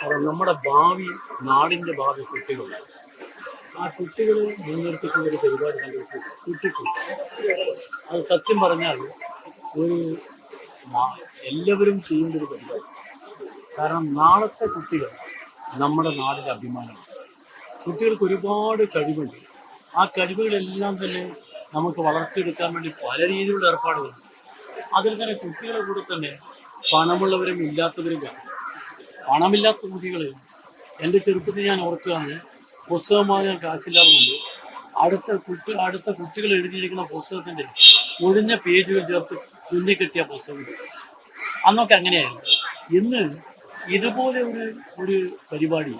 കാരണം നമ്മുടെ ഭാവി നാടിന്റെ ഭാവി കുട്ടികളാണ് ആ കുട്ടികളെ മുൻനിർത്തിക്കുന്ന ഒരു പരിപാടി സംഘടിപ്പിക്കും കുട്ടിക്കുട്ടി. അത് സത്യം പറഞ്ഞാൽ ഒരു എല്ലാവരും ചെയ്യേണ്ട ഒരു പരിപാടി. കാരണം നാളത്തെ കുട്ടികൾ നമ്മുടെ നാടിന്റെ അഭിമാനമാണ്. കുട്ടികൾക്ക് ഒരുപാട് കഴിവുണ്ട്. ആ കഴിവുകളെല്ലാം തന്നെ നമുക്ക് വളർത്തിയെടുക്കാൻ വേണ്ടി പല രീതിയിലുള്ള ഏർപ്പാടുകളുണ്ട്. അതിൽ തന്നെ കുട്ടികളെ കൂടെ തന്നെ പണമുള്ളവരും ഇല്ലാത്തവരും കാണും. പണമില്ലാത്ത കുട്ടികളെ എന്റെ ചെറുപ്പത്തിൽ ഞാൻ ഓർക്കുകയാണ് പുസ്തകമായി ഞാൻ കാശില്ലാതുകൊണ്ട് അടുത്ത കുട്ടി അടുത്ത കുട്ടികൾ എഴുതിയിരിക്കുന്ന പുസ്തകത്തിന്റെ ഒഴിഞ്ഞ പേജുകൾ ചേർത്ത് തുന്നിക്കെട്ടിയ പുസ്തകങ്ങൾ അന്നൊക്കെ അങ്ങനെയായിരുന്നു. ഇന്ന് ഇതുപോലെ ഒരു ഒരു പരിപാടി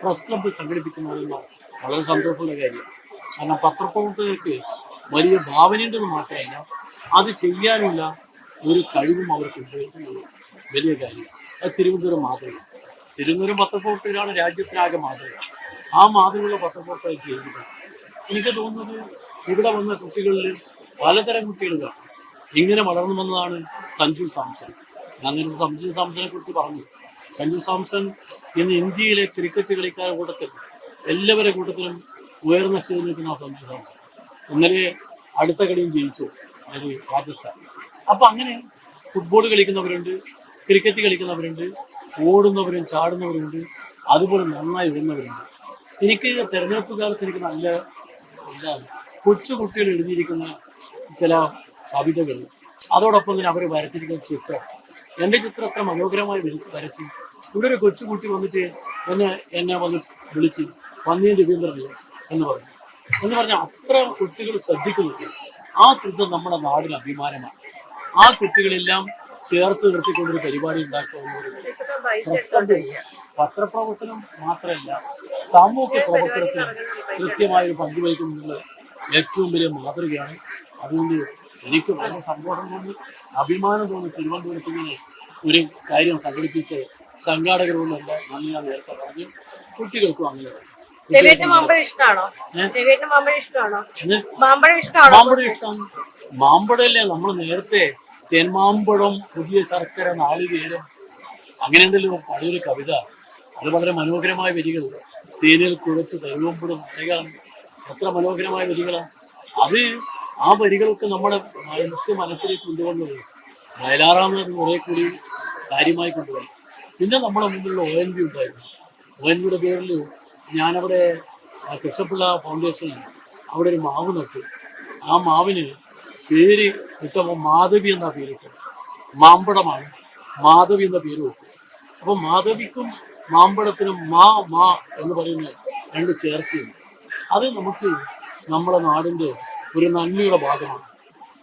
പ്രസ് ക്ലബ്ബ് സംഘടിപ്പിച്ചെന്ന് പറയുമ്പോൾ വളരെ സന്തോഷമുള്ള കാര്യം. കാരണം പത്രപ്രവർത്തകർക്ക് വലിയ ഭാവനയുണ്ടെന്ന് മാത്രമല്ല അത് ചെയ്യാനുള്ള ഒരു കഴിവും അവർക്ക് ഉപയോഗിക്കുന്നത് വലിയ കാര്യം അത് തിരുവനന്തപുരം മാതൃക. തിരുവനന്തപുരം പത്രപ്രവർത്തകരാണ് രാജ്യത്തിനാകെ മാതൃക. ആ മാതൃകയുള്ള പത്രപ്രവർത്തകർ ചെയ്യുന്നത് എനിക്ക് തോന്നുന്നത് ഇവിടെ വന്ന കുട്ടികളിൽ പലതരം കുട്ടികൾ ഇങ്ങനെ വളർന്നു വന്നതാണ് സഞ്ജു സാംസൺ. ഞാൻ നേരത്തെ സഞ്ജു സാംസനെ കുറിച്ച് പറഞ്ഞു. സഞ്ജു സാംസൺ ഇന്ന് ഇന്ത്യയിലെ ക്രിക്കറ്റ് കളിക്കാരുടെ കൂട്ടത്തിൽ എല്ലാവരുടെ കൂട്ടത്തിലും ഉയർന്ന സ്റ്റേജിൽ നിൽക്കുന്ന സഞ്ജു സാംസൺ. ഇന്നലെ അടുത്ത കളിയും ജയിച്ചു. അതായത് രാജസ്ഥാൻ. അപ്പൊ അങ്ങനെ ഫുട്ബോൾ കളിക്കുന്നവരുണ്ട്. ക്രിക്കറ്റ് കളിക്കുന്നവരുണ്ട് ഓടുന്നവരും ചാടുന്നവരുണ്ട് അതുപോലെ നന്നായി ഇടുന്നവരുണ്ട് എനിക്ക് തെരഞ്ഞെടുപ്പ് കാലത്ത് എനിക്ക് നല്ല എന്താ കൊച്ചു കുട്ടികൾ എഴുതിയിരിക്കുന്ന ചില കവിതകൾ. അതോടൊപ്പം തന്നെ അവർ വരച്ചിരിക്കുന്ന ചിത്രം. എന്റെ ചിത്രം അത്ര മനോഹരമായി വരച്ച് ഇവിടെ ഒരു കൊച്ചുകുട്ടി വന്നിട്ട് എന്നെ എന്നെ വന്ന് വിളിച്ച് പന്നിയൻ രവീന്ദ്രനല്ലേ? എന്ന് പറഞ്ഞു. എന്ന് പറഞ്ഞാൽ അത്ര കുട്ടികൾ ശ്രദ്ധിക്കുന്നുണ്ട്. ആ ശ്രദ്ധ നമ്മുടെ നാടിന് അഭിമാനമാണ്. ആ കുട്ടികളെല്ലാം ചേർത്ത് നിർത്തിക്കൊണ്ടൊരു പരിപാടി ഉണ്ടാക്കുക എന്ന് പറയുന്നത് പത്രപ്രവർത്തനം മാത്രമല്ല സാമൂഹ്യ പ്രവർത്തനത്തിൽ കൃത്യമായ ഒരു പങ്കുവഹിക്കുന്നുള്ള ഏറ്റവും വലിയ മാതൃകയാണ്. അതുകൊണ്ട് എനിക്ക് വളരെ സന്തോഷം തോന്നി അഭിമാനം തോന്നി തിരുവനന്തപുരത്ത് ഇങ്ങനെ ഒരു കാര്യം സംഘടിപ്പിച്ച് സംഘാടകരോട് എന്റെ നന്ദി ഞാൻ നേരത്തെ പറഞ്ഞു. കുട്ടികൾക്കും അങ്ങനെ. മാമ്പഴം ഇഷ്ടമാണോ മാമ്പഴം ഇഷ്ടമാണോ മാമ്പഴം ഇഷ്ടമാണോ മാമ്പഴം ഇഷ്ടം. മാമ്പഴല്ലേ നമ്മൾ നേരത്തെ തേന്മാമ്പഴം പുതിയ ശർക്കര നാളികേരം അങ്ങനെ ഉണ്ടല്ലോ പഴയൊരു കവിത. അത് വളരെ മനോഹരമായ വരികൾ തേനിൽ കുഴച്ച് തരുവമ്പഴും അദ്ദേഹം എത്ര മനോഹരമായ വരികളാണ് അത് ആ വരികളൊക്കെ നമ്മുടെ മനസ്സ് മനസ്സിലേക്ക് കൊണ്ടുവന്നത് വയലാറാമത് കുറെ കൂടി കാര്യമായി കൊണ്ടുവന്നു. പിന്നെ നമ്മുടെ മുമ്പിലുള്ള ഒ എൻ വി ഉണ്ടായിരുന്നു. ഒ എൻ വിയുടെ പേരിൽ ഞാനവിടെ കൃഷ്ണപിള്ള ഫൗണ്ടേഷനിൽ അവിടെ ഒരു മാവ് നട്ടു. ആ മാവിന് പേര് കിട്ടുമ്പോൾ മാധവി എന്ന പേര് കിട്ടും മാമ്പടമാണ്. മാധവി എന്ന പേര് കിട്ടും അപ്പൊ മാധവിക്കും മാമ്പഴത്തിനും മാ മാ എന്ന് പറയുന്ന രണ്ട് ചേർച്ചയുണ്ട്. അത് നമുക്ക് നമ്മുടെ നാടിന്റെ ഒരു നന്മയുടെ ഭാഗമാണ്.